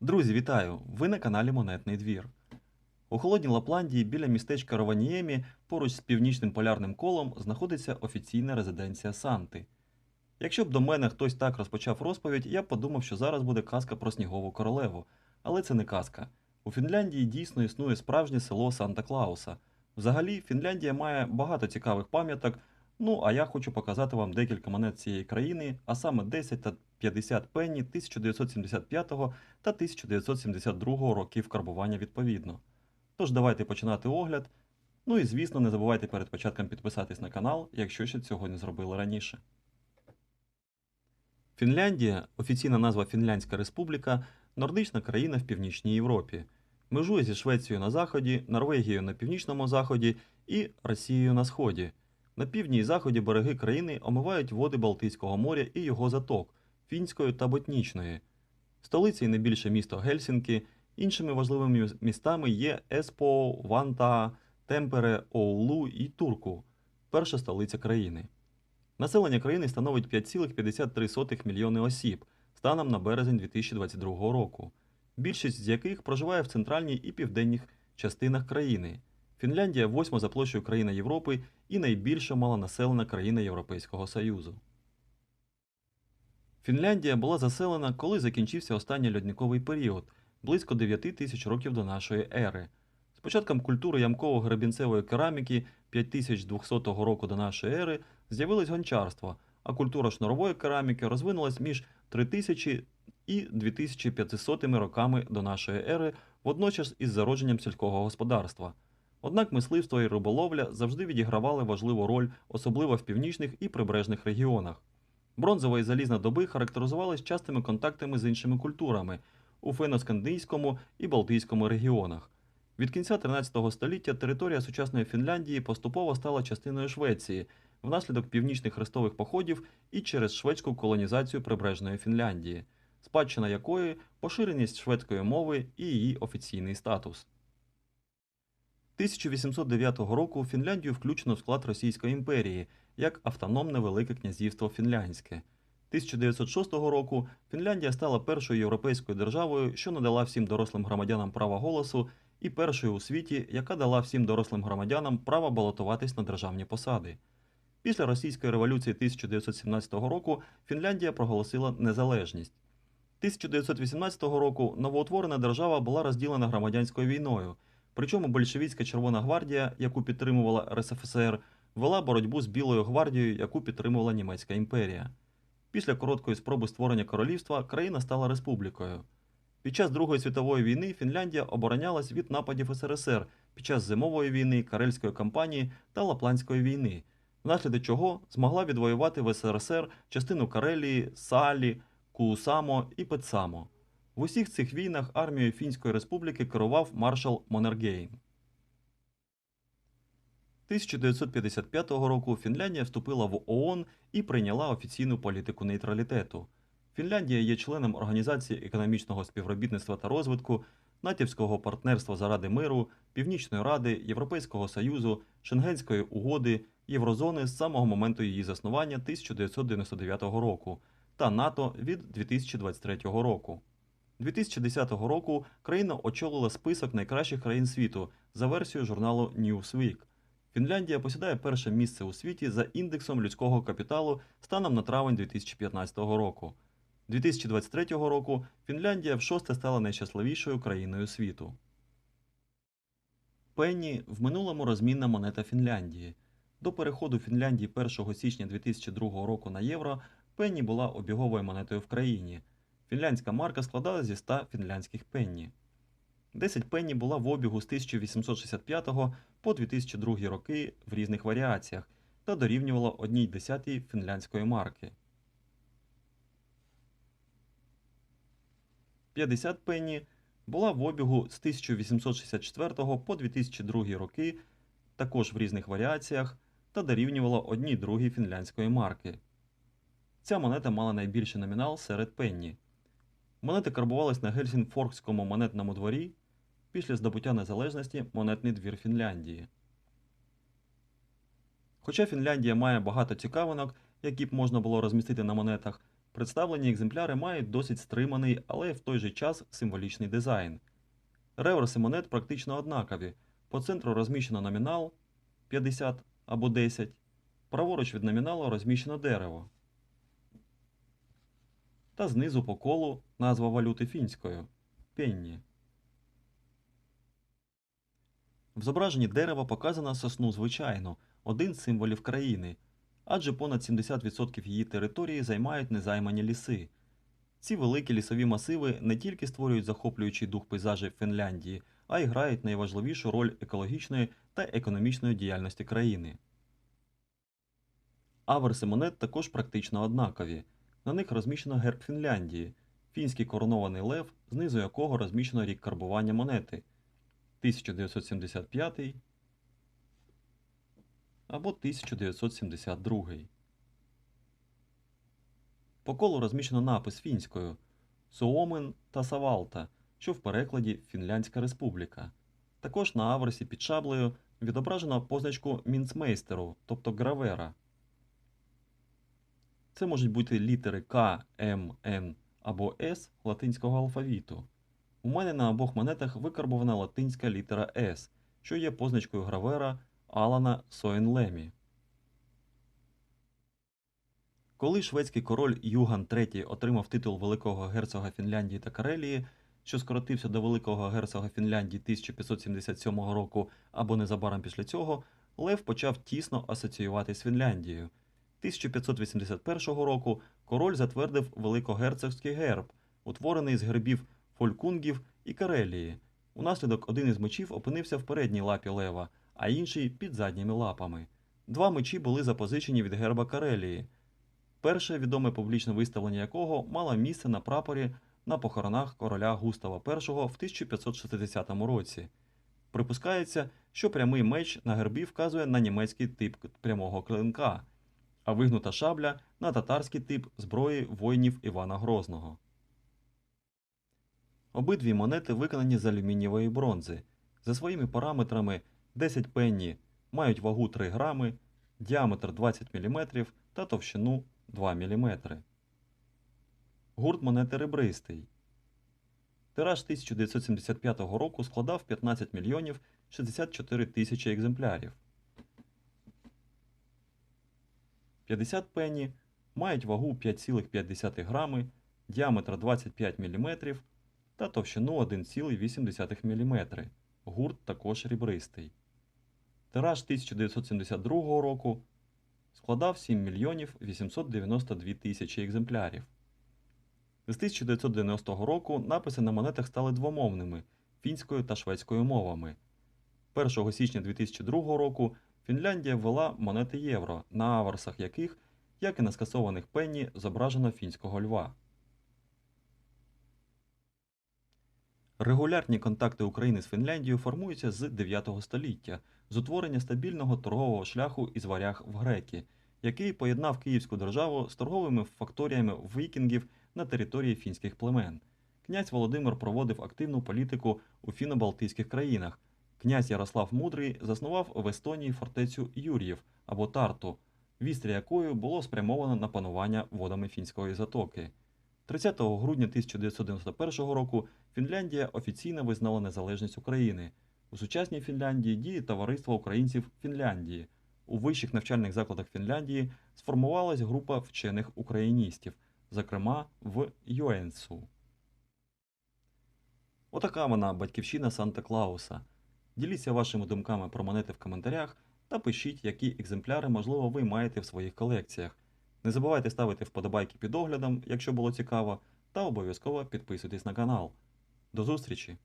Друзі, вітаю! Ви на каналі Монетний двір. У холодній Лапландії біля містечка Рованіємі поруч з північним полярним колом знаходиться офіційна резиденція Санти. Якщо б до мене хтось так розпочав розповідь, я б подумав, що зараз буде казка про снігову королеву. Але це не казка. У Фінляндії дійсно існує справжнє село Санта-Клауса. Взагалі, Фінляндія має багато цікавих пам'яток. Ну, а я хочу показати вам декілька монет цієї країни, а саме 10 та 50 пенні 1975 та 1972 років карбування відповідно. Тож давайте починати огляд. Ну і звісно, не забувайте перед початком підписатись на канал, якщо ще цього не зробили раніше. Фінляндія, офіційна назва Фінляндська Республіка, нордична країна в Північній Європі. Межує зі Швецією на заході, Норвегією на північному заході і Росією на сході. На півдні і заході береги країни омивають води Балтійського моря і його заток Фінської та Ботнічної. Столиця і найбільше місто Гельсінкі. Іншими важливими містами є Еспо, Ванта, Темпере, Оулу і Турку, перша столиця країни. Населення країни становить 5,53 мільйони осіб станом на березень 2022 року, більшість з яких проживає в центральній і південних частинах країни. Фінляндія восьма за площею країна Європи і найбільша малонаселена країна Європейського Союзу. Фінляндія була заселена, коли закінчився останній льодниковий період близько 9 тисяч років до нашої ери. З початком культури ямково-гребінцевої кераміки 5200 року до нашої ери з'явилось гончарство, а культура шнурової кераміки розвинулась між 3000 і 2500 роками до нашої ери, водночас із зародженням сільського господарства. Однак мисливство і риболовля завжди відігравали важливу роль, особливо в північних і прибережних регіонах. Бронзова і залізна доби характеризувались частими контактами з іншими культурами у фено-скандинському і Балтійському регіонах. Від кінця 13 століття територія сучасної Фінляндії поступово стала частиною Швеції внаслідок північних хрестових походів і через шведську колонізацію прибережної Фінляндії, спадщина якої поширеність шведської мови і її офіційний статус. 1809 року Фінляндію включено в склад Російської імперії як автономне Велике князівство Фінляндське. 1906 року Фінляндія стала першою європейською державою, що надала всім дорослим громадянам право голосу, і першою у світі, яка дала всім дорослим громадянам право балотуватись на державні посади. Після російської революції 1917 року Фінляндія проголосила незалежність. 1918 року новоутворена держава була розділена громадянською війною, причому большевістська Червона гвардія, яку підтримувала РСФСР, вела боротьбу з Білою гвардією, яку підтримувала Німецька імперія. Після короткої спроби створення королівства країна стала республікою. Під час Другої світової війни Фінляндія оборонялась від нападів СРСР під час зимової війни, Карельської кампанії та Лапландської війни, внаслідок чого змогла відвоювати в СРСР частину Карелії, Салі, Куусамо і Петсамо. В усіх цих війнах армією Фінської республіки керував маршал Монергейм. 1955 року Фінляндія вступила в ООН і прийняла офіційну політику нейтралітету. Фінляндія є членом Організації економічного співробітництва та розвитку, Натівського партнерства заради миру, Північної Ради, Європейського Союзу, Шенгенської угоди, Єврозони з самого моменту її заснування 1999 року та НАТО від 2023 року. 2010 року країна очолила список найкращих країн світу за версією журналу Newsweek. Фінляндія посідає перше місце у світі за індексом людського капіталу станом на травень 2015 року. 2023 року Фінляндія вшосте стала найщасливішою країною світу. Пенні в минулому розмінна монета Фінляндії. До переходу Фінляндії 1 січня 2002 року на євро пенні була обіговою монетою в країні. Фінляндська марка складала зі 100 фінляндських пенні. 10 пенні була в обігу з 1865 по 2002 роки в різних варіаціях та дорівнювала 1 десятій фінляндської марки. 50 пенні була в обігу з 1864 по 2002 роки, також в різних варіаціях, та дорівнювала 1 другій фінляндської марки. Ця монета мала найбільший номінал серед пенні. Монети карбувались на Гельсінфоркському монетному дворі після здобуття незалежності монетний двір Фінляндії. Хоча Фінляндія має багато цікавинок, які б можна було розмістити на монетах, Представлені екземпляри мають досить стриманий, але в той же час символічний дизайн. Реверси монет практично однакові. По центру розміщено номінал 50 або 10, праворуч від номіналу розміщено дерево. Та знизу по колу назва валюти фінською пенні. В зображенні дерева показано сосну звичайну, один з символів країни, адже понад 70% її території займають незаймані ліси. Ці великі лісові масиви не тільки створюють захоплюючий дух пейзажів Фінляндії, а й грають найважливішу роль екологічної та економічної діяльності країни. Аверси монет також практично однакові. На них розміщено герб Фінляндії, фінський коронований лев, знизу якого розміщено рік карбування монети 1975 або 1972. По колу розміщено напис фінською Суомен та Савалта, що в перекладі Фінляндська Республіка. Також на аверсі під шаблею відображено позначку мінцмейстеру, тобто гравера. Це можуть бути літери К, М, Н або С латинського алфавіту. У мене на обох монетах викарбована латинська літера С, що є позначкою гравера Алана Соенлемі. Коли шведський король Юган III отримав титул Великого герцога Фінляндії та Карелії, що скоротився до Великого герцога Фінляндії 1577 року або незабаром після цього, Лев почав тісно асоціюватись з Фінляндією. 1581 року король затвердив великогерцогський герб, утворений з гербів фолькунгів і Карелії. Унаслідок один із мечів опинився в передній лапі лева, а інший під задніми лапами. Два мечі були запозичені від герба Карелії. Перше відоме публічне виставлення якого мало місце на прапорі на похоронах короля Густава І в 1560 році. Припускається, що прямий меч на гербі вказує на німецький тип прямого клинка, а вигнута шабля на татарський тип зброї воїнів Івана Грозного. Обидві монети виконані з алюмінієвої бронзи. За своїми параметрами 10 пенні мають вагу 3 грами, діаметр 20 мм та товщину 2 мм. Гурт монети ребристий. Тираж 1975 року складав 15 мільйонів 64 тисячі екземплярів. 50 пенні мають вагу 5,5 грами, діаметр 25 мм та товщину 1,8 мм. Гурт також рібристий. Тираж 1972 року складав 7 мільйонів 892 тисячі екземплярів. З 1990 року написи на монетах стали двомовними фінською та шведською мовами. 1 січня 2002 року Фінляндія ввела монети євро, на аверсах яких, як і на скасованих пенні, зображено фінського льва. Регулярні контакти України з Фінляндією формуються з 9 століття з утворення стабільного торгового шляху із варяг в греки, який поєднав Київську державу з торговими факторіями вікінгів на території фінських племен. Князь Володимир проводив активну політику у фіно-балтійських країнах. Князь Ярослав Мудрий заснував в Естонії фортецю Юр'їв або Тарту, вістря якою було спрямовано на панування водами фінської затоки. 30 грудня 1991 року Фінляндія офіційно визнала незалежність України. У сучасній Фінляндії діє Товариство українців Фінляндії. У вищих навчальних закладах Фінляндії сформувалась група вчених україністів, зокрема в Йоенсу. Отака вона батьківщина Санта Клауса. Діліться вашими думками про монети в коментарях та пишіть, які екземпляри, можливо, ви маєте в своїх колекціях. Не забувайте ставити вподобайки під оглядом, якщо було цікаво, та обов'язково підписуйтесь на канал. До зустрічі!